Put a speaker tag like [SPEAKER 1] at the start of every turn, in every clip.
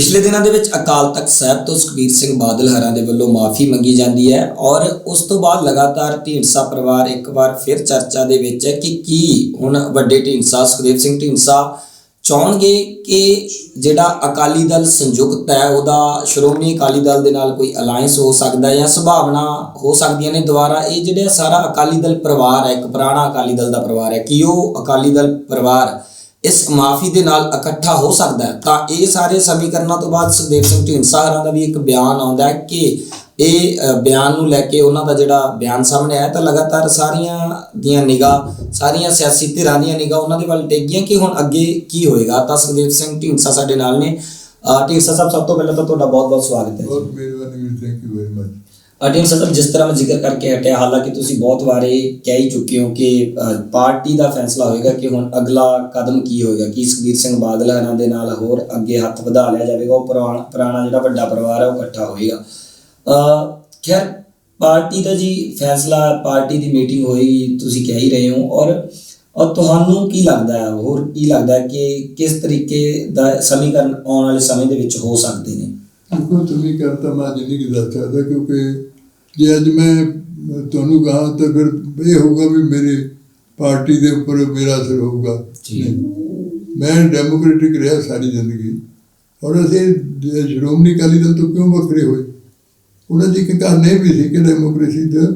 [SPEAKER 1] ਪਿਛਲੇ ਦਿਨਾਂ ਦੇ ਵਿੱਚ ਅਕਾਲ ਤਖਤ ਸਾਹਿਬ ਤੋਂ ਸੁਖਬੀਰ ਸਿੰਘ ਬਾਦਲ ਹਰਾਂ ਦੇ ਵੱਲੋਂ ਮਾਫੀ ਮੰਗੀ ਜਾਂਦੀ ਹੈ ਔਰ ਉਸ ਤੋਂ ਬਾਅਦ ਲਗਾਤਾਰ ਢੀਂਡਸਾ ਪਰਿਵਾਰ ਇੱਕ ਵਾਰ ਫਿਰ ਚਰਚਾ ਦੇ ਵਿੱਚ ਹੈ ਕਿ ਕੀ ਹੁਣ ਵੱਡੇ ਢੀਂਡਸਾ, ਸੁਖਦੇਵ ਸਿੰਘ ਢੀਂਡਸਾ ਚਾਹਣਗੇ ਕਿ ਜਿਹੜਾ ਅਕਾਲੀ ਦਲ ਸੰਯੁਕਤ ਹੈ, ਉਹਦਾ ਸ਼੍ਰੋਮਣੀ ਅਕਾਲੀ ਦਲ ਦੇ ਨਾਲ ਕੋਈ ਅਲਾਈਅੰਸ ਹੋ ਸਕਦਾ ਹੈ ਜਾਂ ਸੰਭਾਵਨਾ ਹੋ ਸਕਦੀਆਂ ਨੇ ਦੁਬਾਰਾ। ਇਹ ਜਿਹੜਾ ਸਾਰਾ ਅਕਾਲੀ ਦਲ ਪਰਿਵਾਰ ਹੈ, ਇੱਕ ਪੁਰਾਣਾ ਅਕਾਲੀ ਦਲ ਦਾ ਪਰਿਵਾਰ ਹੈ ਕਿ ਉਹ ਅਕਾਲੀ ਦਲ ਪਰਿਵਾਰ ਇਸ ਮਾਫੀ ਦੇ ਨਾਲ ਇਕੱਠਾ ਹੋ ਸਕਦਾ ਹੈ। ਤਾਂ ਇਹ ਸਾਰੇ ਸਮੀਕਰਨਾਂ ਤੋਂ ਬਾਅਦ ਸੁਖਦੇਵ ਸਿੰਘ ਢੀਂਡਸਾ ਹਰਾਂ ਦਾ ਵੀ ਇੱਕ ਬਿਆਨ ਆਉਂਦਾ ਹੈ ਕਿ ਇਹ ਬਿਆਨ ਨੂੰ ਲੈ ਕੇ ਉਹਨਾਂ ਦਾ ਜਿਹੜਾ ਬਿਆਨ ਸਾਹਮਣੇ ਆਇਆ ਤਾਂ ਲਗਾਤਾਰ ਸਾਰੀਆਂ ਦੀਆਂ ਨਿਗਾਹ, ਸਾਰੀਆਂ ਸਿਆਸੀ ਧਿਰਾਂ ਦੀਆਂ ਨਿਗਾਹ ਉਹਨਾਂ ਦੇ ਵੱਲ ਟਿਕ ਗਈਆਂ ਕਿ ਹੁਣ ਅੱਗੇ ਕੀ ਹੋਏਗਾ। ਤਾਂ ਸੁਖਦੇਵ ਸਿੰਘ ਢੀਂਡਸਾ ਸਾਡੇ ਨਾਲ ਨੇ। ਢੀਂਡਸਾ ਸਾਹਿਬ, ਸਭ ਤੋਂ ਪਹਿਲਾਂ ਤਾਂ ਤੁਹਾਡਾ ਬਹੁਤ-ਬਹੁਤ ਸਵਾਗਤ ਹੈ
[SPEAKER 2] ਬਹੁਤ ਮਿਹਰਬਾਨੀ ਵੀਰ ਥੈਂਕ ਯੂ ਵੈਰੀ ਮਚ
[SPEAKER 1] ਅਟੀਮ ਜਿਸ ਤਰ੍ਹਾਂ ਮੈਂ ਜ਼ਿਕਰ ਕਰਕੇ ਹਟਿਆ, ਹਾਲਾਂਕਿ ਤੁਸੀਂ ਬਹੁਤ ਵਾਰੇ ਕਹਿ ਹੀ ਚੁੱਕੇ ਹੋ ਕਿ ਪਾਰਟੀ ਦਾ ਫੈਸਲਾ ਹੋਏਗਾ ਕਿ ਹੁਣ ਅਗਲਾ ਕਦਮ ਕੀ ਹੋਏਗਾ, ਕਿ ਸੁਖਬੀਰ ਸਿੰਘ ਬਾਦਲ ਹਰਾਂ ਦੇ ਨਾਲ ਹੋਰ ਅੱਗੇ ਹੱਥ ਵਧਾ ਲਿਆ ਜਾਵੇਗਾ, ਉਹ ਪੁਰਾਣਾ ਪੁਰਾਣਾ ਜਿਹੜਾ ਵੱਡਾ ਪਰਿਵਾਰ ਹੈ ਉਹ ਇਕੱਠਾ ਹੋਏਗਾ। ਅ, ਖੈਰ, ਪਾਰਟੀ ਦਾ ਜੀ ਫੈਸਲਾ, ਪਾਰਟੀ ਦੀ ਮੀਟਿੰਗ ਹੋਈ, ਤੁਸੀਂ ਕਹਿ ਹੀ ਰਹੇ ਹੋ, ਔਰ ਔਰ ਤੁਹਾਨੂੰ ਕੀ ਲੱਗਦਾ ਹੈ, ਹੋਰ ਕੀ ਲੱਗਦਾ ਹੈ ਕਿ ਕਿਸ ਤਰੀਕੇ ਦਾ ਸਮੀਕਰਨ ਆਉਣ ਵਾਲੇ ਸਮੇਂ ਦੇ ਵਿੱਚ ਹੋ ਸਕਦੇ ਨੇ?
[SPEAKER 2] ਦੇਖੋ ਤੁਸੀਂ ਕਰਤਾ ਮੈਂ ਜਿੰਨੀ ਕੀ ਦੱਸ ਸਕਦਾ ਕਿਉਂਕਿ ਜੇ ਅੱਜ ਮੈਂ ਤੁਹਾਨੂੰ ਕਹਾਂ ਤਾਂ ਫਿਰ ਇਹ ਹੋਊਗਾ ਵੀ ਮੇਰੇ ਪਾਰਟੀ ਦੇ ਉੱਪਰ ਮੇਰਾ ਅਸਰ ਹੋਊਗਾ।
[SPEAKER 1] ਜੀ।
[SPEAKER 2] ਮੈਂ ਡੈਮੋਕ੍ਰੈਟਿਕ ਰਿਹਾ ਸਾਰੀ ਜ਼ਿੰਦਗੀ। ਔਰ ਅਸੀਂ ਸ਼੍ਰੋਮਣੀ ਅਕਾਲੀ ਦਲ ਤੋਂ ਕਿਉਂ ਵੱਖਰੇ ਹੋਏ? ਉਹਨਾਂ ਦੀ ਇੱਕ ਕਾਰਨ ਇਹ ਵੀ ਸੀ ਕਿ ਡੈਮੋਕ੍ਰੇਸੀ ਤਾਂ